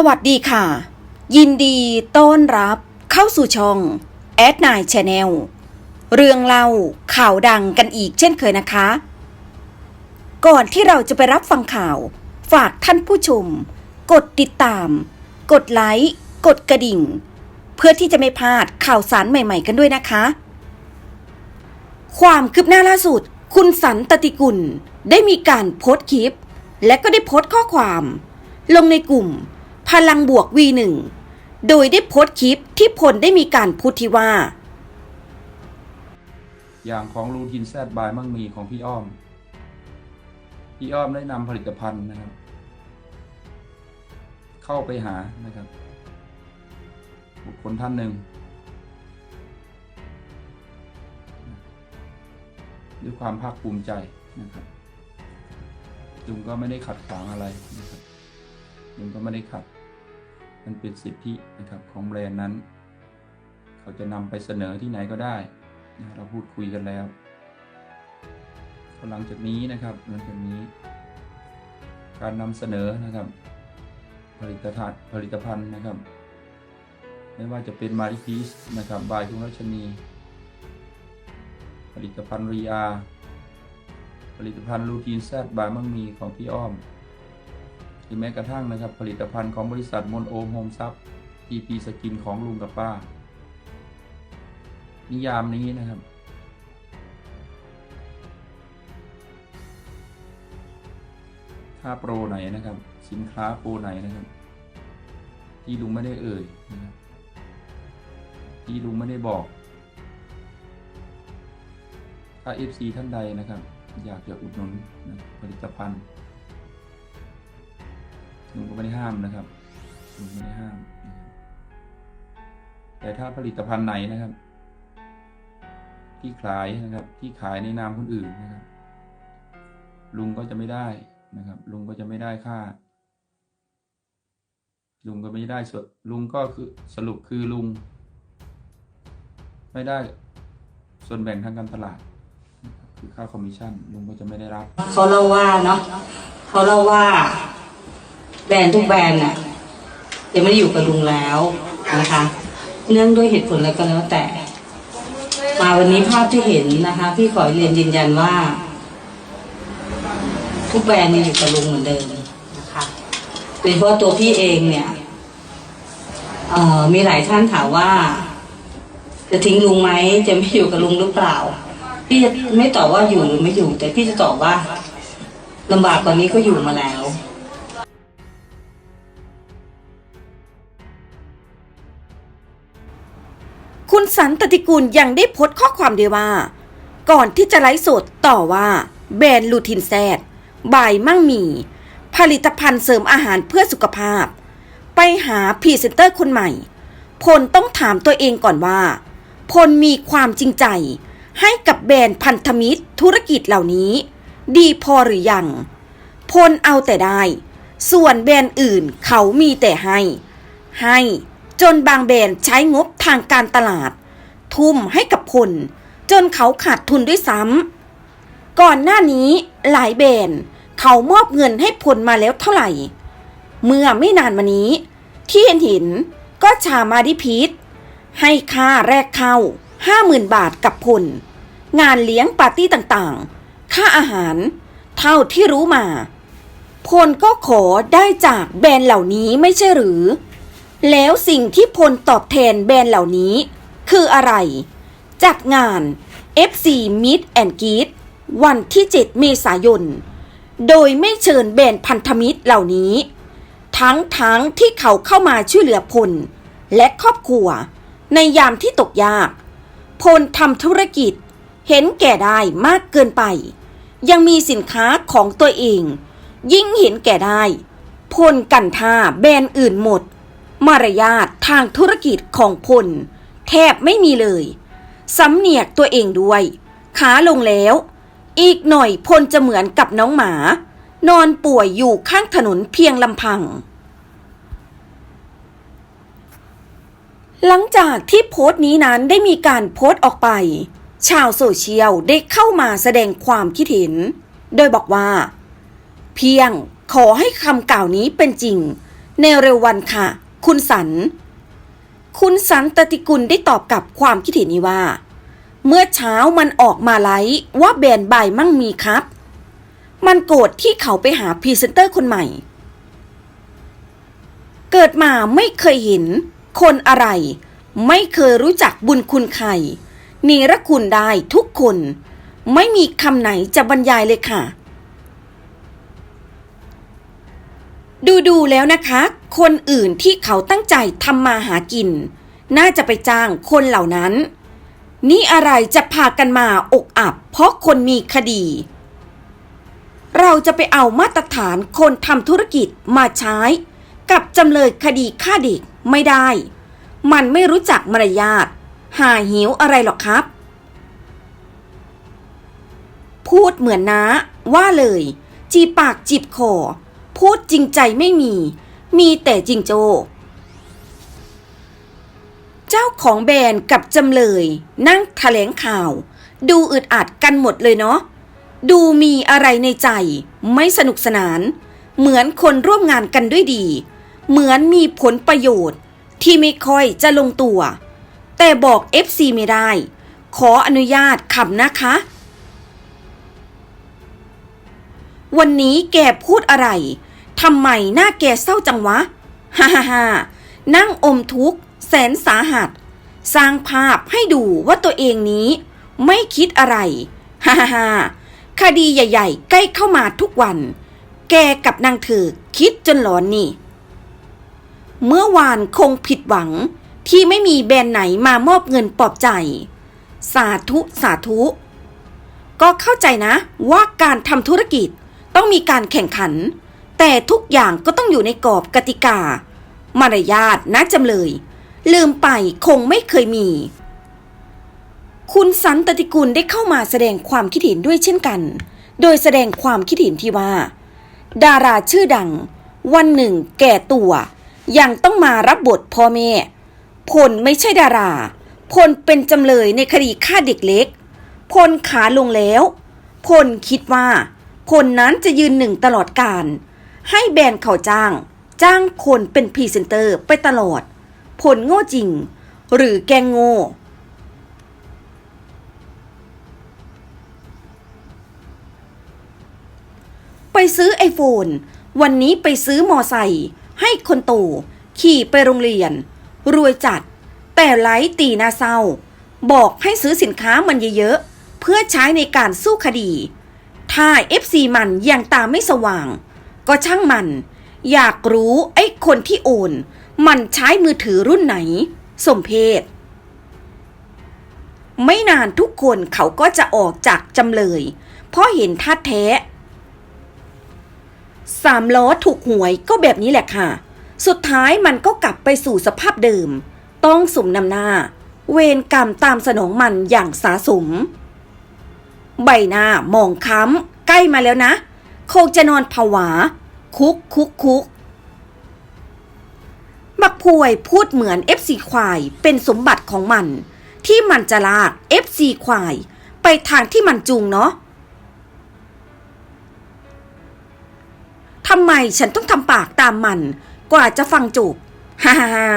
สวัสดีค่ะ ยินดีต้อนรับเข้าสู่ช่องแอดนายชาแนลเรื่องเล่าข่าวดังกันอีกเช่นเคยนะคะ ก่อนที่เราจะไปรับฟังข่าว ฝากท่านผู้ชม กดติดตาม กดไลค์ กดกระดิ่ง เพื่อที่จะไม่พลาดข่าวสารใหม่ๆกันด้วยนะคะ ความคืบหน้าล่าสุด คุณสันตติกุลได้มีการโพสต์คลิป และก็ได้โพสต์ข้อความ ลงในกลุ่ม พลังบวก V1 โดยได้โพสต์คลิปที่พลได้มีการพูดที่ว่า อย่างของรูทินแซดบายมั่งมีของพี่อ้อม พี่อ้อมได้นำผลิตภัณฑ์นะครับ เข้าไปหานะครับ บุคคลท่านหนึ่งด้วยความภาคภูมิใจนะครับลุงก็ไม่ได้ขัดขวางอะไรนะครับลุงก็ไม่ได้ขัด มันเป็นสิทธินะครับของแบรนด์นั้น เขาจะนำไปเสนอที่ไหนก็ได้นะเราพูดคุยกันแล้วหลังจากนี้นะครับหลังจากนี้ การนำเสนอนะครับ ผลิตภัณฑ์ผลิตภัณฑ์นะครับ ไม่ว่าจะเป็นมาริพีสนะครับบายคุณรัชนี ผลิตภัณฑ์รีอาผลิตภัณฑ์รูทีนแซดบายมั่งมีของพี่อ้อม หรือแม้กระทั่งนะครับผลิตภัณฑ์ของบริษัทมนโอมโฮมซับทีพีสกินของลุงกับป้า นิยามนี้นะครับ ถ้าโปรไหนนะครับ สินค้าโปรไหนนะครับ ที่ลุงไม่ได้เอ่ยนะครับที่ลุงไม่ได้บอก ถ้า FC ท่านใดนะครับ อยากจะอุดหนุนนะผลิตภัณฑ์ ลุงก็ไม่ได้ห้ามนะครับลุงไม่ได้ห้าม แต่ถ้าผลิตภัณฑ์ไหนนะครับ ที่ขายนะครับ ที่ขายในนามคนอื่นนะครับ ลุงก็จะไม่ได้นะครับ ลุงก็จะไม่ได้ค่า ลุงก็ไม่ได้ส่วนลุงก็คือสรุปคือลุง ไม่ได้ส่วนแบ่งทางการตลาด คือค่าคอมมิชชั่นลุงก็จะไม่ได้รับเขาเล่าว่าเนาะเขาเล่าว่า แบรนด์ทุกแบรนด์น่ะยังไม่ได้อยู่กับลุงแล้วนะคะ เนื่องด้วยเหตุผลอะไรก็แล้วแต่ มาวันนี้ภาพที่เห็นนะคะ พี่ขอเรียนยืนยันว่า ทุกแบรนด์ยังอยู่กับลุงเหมือนเดิมนะคะโดยเฉพาะตัวพี่เองเนี่ยเออมีหลายท่านถามว่า จะทิ้งลุงไหมจะไม่อยู่กับลุงหรือเปล่า พี่จะไม่ตอบว่าอยู่หรือไม่อยู่ แต่พี่จะตอบว่าลำบากกว่านี้ก็อยู่มาแล้ว คุณสันตติกุลยังได้โพสต์ข้อความเดียวว่า ก่อนที่จะไลฟ์สดต่อว่า แบรนด์ลูทินแซดบายมั่งมี ผลิตภัณฑ์เสริมอาหารเพื่อสุขภาพ ไปหาพรีเซนเตอร์คนใหม่ พลต้องถามตัวเองก่อนว่า พลมีความจริงใจ ให้กับแบรนด์พันธมิตรธุรกิจเหล่านี้ ดีพอหรือยัง พลเอาแต่ได้ ส่วนแบรนด์อื่นเขามีแต่ให้ ให้ จนบางแบรนด์ใช้งบทางการตลาด ทุ่มให้กับพลจนเขาขาดทุนด้วยซ้ำก่อนหน้านี้หลายแบรนด์เขามอบเงินให้พลมาแล้วเท่าไหร่ เมื่อไม่นานมานี้ ที่เห็นเห็นก็ชามาดิพีทให้ค่าแรกเข้า50,000บาทกับพลงานเลี้ยงปาร์ตี้ต่างๆ ค่าอาหาร เท่าที่รู้มาพลก็ขอได้จากแบรนด์เหล่านี้ไม่ใช่หรือ แล้วสิ่งที่พลตอบแทนแบรนด์เหล่านี้ คืออะไร จัดงาน FC Meet and Greet วันที่ 7 เมษายน โดยไม่เชิญแบรนด์พันธมิตรเหล่านี้ ทั้งทั้งที่เขาเข้ามาช่วยเหลือพล และครอบครัว ในยามที่ตกยาก พลทำธุรกิจ เห็นแก่ได้มากเกินไป ยังมีสินค้าของตัวเอง ยิ่งเห็นแก่ได้ พลกันท่าแบรนด์อื่นหมด มารยาททางธุรกิจของพล แทบไม่มีเลยสำเนียกตัวเองด้วย ขาลงแล้ว อีกหน่อยพลจะเหมือนกับน้องหมา นอนป่วยอยู่ข้างถนนเพียงลำพัง หลังจากที่โพสต์นี้นั้นได้มีการโพสต์ออกไป ชาวโซเชียลได้เข้ามาแสดงความคิดเห็น โดยบอกว่า เพียงขอให้คำกล่าวนี้เป็นจริง ในเร็ววันค่ะ คุณสัน คุณสันตติกุลได้ตอบกับความคิดเห็นนี้ว่า เมื่อเช้ามันออกมาไลฟ์ว่าแบรนด์บายมั่งมีครับ มันโกรธที่เขาไปหาพรีเซนเตอร์คนใหม่ เกิดมาไม่เคยเห็น คนอะไร ไม่เคยรู้จักบุญคุณใครนิรคุณได้ทุกคน ไม่มีคำไหนจะบรรยายเลยค่ะ ดูดูๆแล้วนะคะ คนอื่นที่เขาตั้งใจทำมาหากิน น่าจะไปจ้างคนเหล่านั้น นี่อะไรจะพากันมาอกอับ เพราะคนมีคดี เราจะไปเอามาตรฐานคนทำธุรกิจมาใช้ กับจำเลยคดีฆ่าเด็กไม่ได้ มันไม่รู้จักมารยาทหาหิวอะไรหรอกครับ พูดเหมือนนะว่าเลย จีปากจีบคอ พูดจริงใจไม่มี มีแต่จริงโจ เจ้าของแบรนด์กับจำเลย นั่งแถลงข่าว ดูอึดอัดกันหมดเลยเนาะ ดูมีอะไรในใจ ไม่สนุกสนาน เหมือนคนร่วมงานกันด้วยดี เหมือนมีผลประโยชน์ที่ไม่ค่อยจะลงตัว แต่บอก FC ไม่ได้ ขออนุญาตขับนะคะ วันนี้แกพูดอะไร ทำไมหน้าแกเศร้าจังวะฮ่าฮ่าฮ่านั่งอมทุกข์ แสนสาหัส สร้างภาพให้ดูว่าตัวเองนี้ ไม่คิดอะไรฮ่าฮ่าฮ่าคดีใหญ่ ๆ ใกล้เข้ามาทุกวัน แกกับนางเธอคิดจนหลอนนี่ เมื่อวานคงผิดหวังที่ไม่มีแบรนด์ไหนมามอบเงินปลอบใจ สาธุสาธุ ก็เข้าใจนะว่าการทำธุรกิจต้องมีการแข่งขัน แต่ทุกอย่างก็ต้องอยู่ในกรอบกติกา มารยาทนะจำเลย ลืมไปคงไม่เคยมี คุณสันตติกุลได้เข้ามาแสดงความคิดเห็นด้วยเช่นกัน โดยแสดงความคิดเห็นที่ว่า ดาราชื่อดัง วันหนึ่งแก่ตัว ยังต้องมารับบทพ่อแม่พลไม่ใช่ดารา พลเป็นจำเลยในคดีฆ่าเด็กเล็ก พลขาลงแล้ว พลคิดว่า พลนั้นจะยืนหนึ่งตลอดการ ให้แบรนด์เขาจ้าง จ้างคนเป็นพรีเซนเตอร์ไปตลอดพลโง่จริง หรือแกงโง่ไปซื้อไอโฟนวันนี้ไปซื้อมอไซค์ให้คนโต ขี่ไปโรงเรียน รวยจัด แต่ไลฟ์ตีหน้าเศร้า บอกให้ซื้อสินค้ามันเยอะๆ เพื่อใช้ในการสู้คดี ถ้า FC มันยังตามไม่สว่าง ก็ช่างมัน อยากรู้ไอ้คนที่โอน มันใช้มือถือรุ่นไหน สมเพศ ไม่นานทุกคนเขาก็จะออกจากจำเลย เพราะเห็นท่าแท้ สามล้อถูกหวยก็แบบนี้แหละค่ะ สุดท้ายมันก็กลับไปสู่สภาพเดิม ต้องสมนำหน้า เวรกรรมตามสนองมันอย่างสาสม ใบหน้ามองค้ำใกล้มาแล้วนะ คงจะนอนผวา คุกคุกคุกมักพวยพูดเหมือน FC ควายเป็นสมบัติของมัน ที่มันจะลาก FC ควาย ไปทางที่มันจูงเนาะทำไมฉันต้องทำปากตามมัน กว่าจะฟังจบฮ่าฮ่า